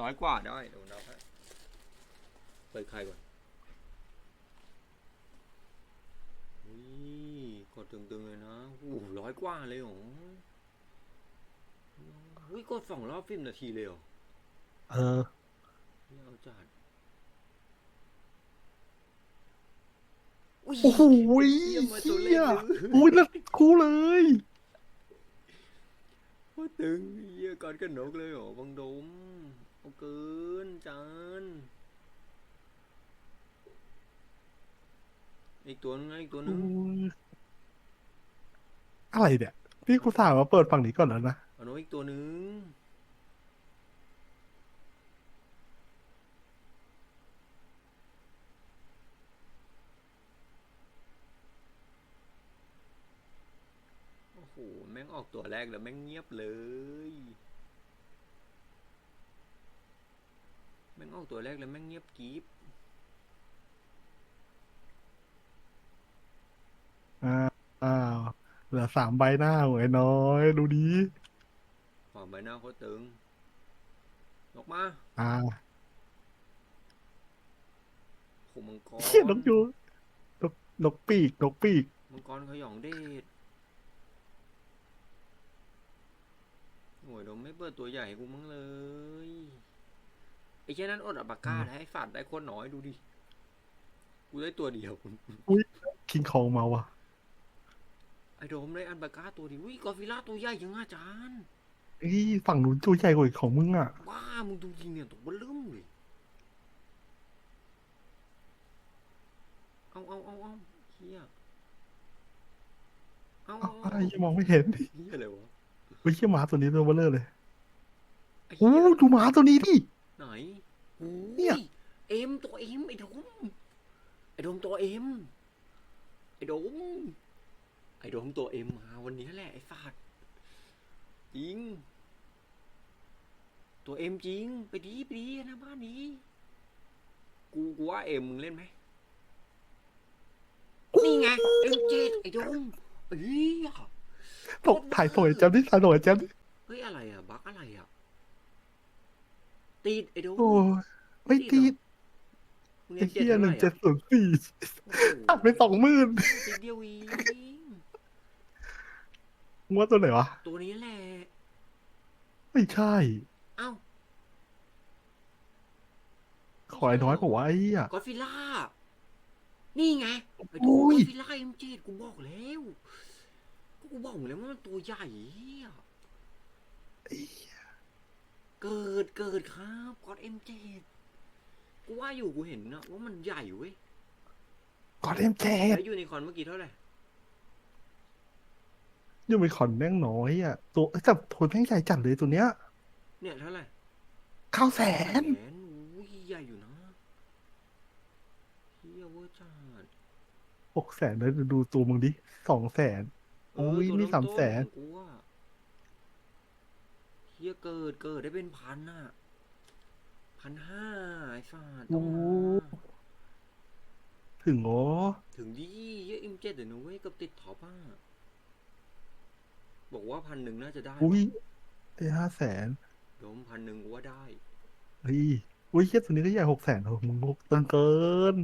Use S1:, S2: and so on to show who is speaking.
S1: น้อยกว่าได้เดี๋ยวผมนับให้เปิดใครก่อนนี่กดตึงๆเลยนะโอ้โหร้อยกว่าเลยเหรออุ้ยกดสองรอบฟิล์มนาทีเลยเหรอ
S2: เออ
S1: ไม่เอาจัดอุ้ย
S2: โอ้โห
S1: เยี่ยมมาตัวเล
S2: เหี้ย
S1: ขเลย
S2: อุ้ยแล้วคู่เลย
S1: ว่าตึงเยี่ยก่อนกันนกเลยเหรอบังดม เอาเกินจานอีกตัวนึงนะอีกตัวนึง
S2: อะไรเนี่ยพี่กูสาวมาเปิดฝั่งนี้ก่อนแล้วนะ
S1: เอาโน้ตอีกตัวนึงโอ้โหแม่งออกตัวแรกแล้วแม่งเงียบเลย แม่งออกตัวแรกแล้วแม่งเงียบกริบ
S2: อ้าวอ้าวเหลือสามใบหน้าหวยน้อย ดูดี
S1: ฝ่าใบหน้าโคตรตึงออกมา
S2: อ่า
S1: โอ้โหมังกร
S2: เขียนนกยูนกนกปีกนกปีก
S1: มังกรขยองเดชโอ้ยเราไม่เปิดตัวใหญ่ให้กูมั้งเลย ไอ้แค่นั้นอดอับปากกาได้ไอ้ฝาดได้โคตรน้อยดูดิ กูได้ตัวเดียว
S2: คิงคองมาว่ะ
S1: ไอ้โดมได้อันปากกาตัวเดียววิกอฟิล่าตัวใหญ่ยังอาจารย์
S2: เอ้ยฝั่งนู้นตัวใหญ่กว่าของมึงอะ
S1: ว้ามึงดูยิงเนี่ยตัวเบลมเลยเอาเอาเอาเอาเฮียเอา
S2: เอ้า
S1: เอา
S2: อะไร
S1: เอา
S2: ยังมองไม่เห็น
S1: เฮียอะไรวะ
S2: เฮ้ยเชี่ยหมาตัวนี้ตัวเบลเลอร์เลย
S1: ไอ้
S2: โอ้
S1: เฮีย
S2: ดูหมาตัวนี้ดิ
S1: ไหนโอ้
S2: เนี่ย
S1: ยเอ็มตัวเอ็มไอ้โดมไอ้โดมตัวเอ็มไอ้โดมไอ้โดมตัวเอ็มมาวันนี้แหละไอ้ฟาดจริง ตัวเอ็มจริง ไปดีไปดีนะบ้านนี้ กูกูว่าเอ็มมึงเล่นไหมนี่ไงเอ็มเจ็ดไอ้โดมเฮ้ย
S2: ตกถ่ายสวยแจ๊บดิถ่ายสวยแจ๊บดิ
S1: เฮ้ยอะไรอะบักอะไรอะ ตีดไอ้โดม
S2: โอ้ยไม่ตีด
S1: มึง
S2: ไอ้
S1: เรียนเจ็ด
S2: เหี้ย
S1: เท่า
S2: ห
S1: ไห
S2: นึ่
S1: ร่
S2: งเจ็ด
S1: อะ
S2: ศูนย์สี่
S1: โอ้โห
S2: ตัดไปสองหมื่น
S1: นิดเดียวเอง
S2: มึงว่าตัวไหนวะ
S1: ตัวนี้แหละ
S2: ไม่ใช่
S1: เอ้า
S2: ขอไอ้น้อยกว่าไอ้เหี้ย
S1: กอดฟิลล่า นี่ไงไอ้ตัว
S2: อุ้
S1: ก
S2: ย
S1: อดฟิลล่าเอ็มเจกูบอกแล้วก็กูบอกแล้วว่ามันตัวใหญ่อะ เกิดเกิดครับกอดเอ็มเจกูว่าอยู่กูเห็นนะว่ามันใหญ่เว้ย
S2: กอดเอ็มเจ็ด
S1: แล้วยูนิคอร์นเมื่อกี้เท่าไหร่
S2: ยูมิคอนแม่งน้อยอะตัวเอ้ยแต่โทนแม่งใหญ่จัดเลยตัวเนี้ย
S1: เนี่ยเท่าไหร่
S2: เก้าแสน
S1: แสนอุ้ยใหญ่อยู่นะเฮียเวอร์จัด
S2: หกแสนแล้วดูตัวมึงดิสองแสน
S1: เอุ้
S2: ย
S1: ตัว
S2: นี่
S1: เริ่ต้
S2: สามแสน
S1: ของกูอะ เฮียเกิดเกิดได้เป็นพันอะพันห้าไอ้สัสต้องมา
S2: ถึงโอ้
S1: ถึงดีเยอะอิมเจ็ดเดี๋ยวนะเว้ยกับติดท็อปอะบอกว่าพันหนึ่งน่าจะได้
S2: อุ้ยได้ห้าแสน
S1: โดมพันหนึ่งกูว่าได้
S2: เฮ้ยอุ้ยเชี่ยตัวนี้ก็ใหญ่หกแสนโอ้มึงหกตังเกิน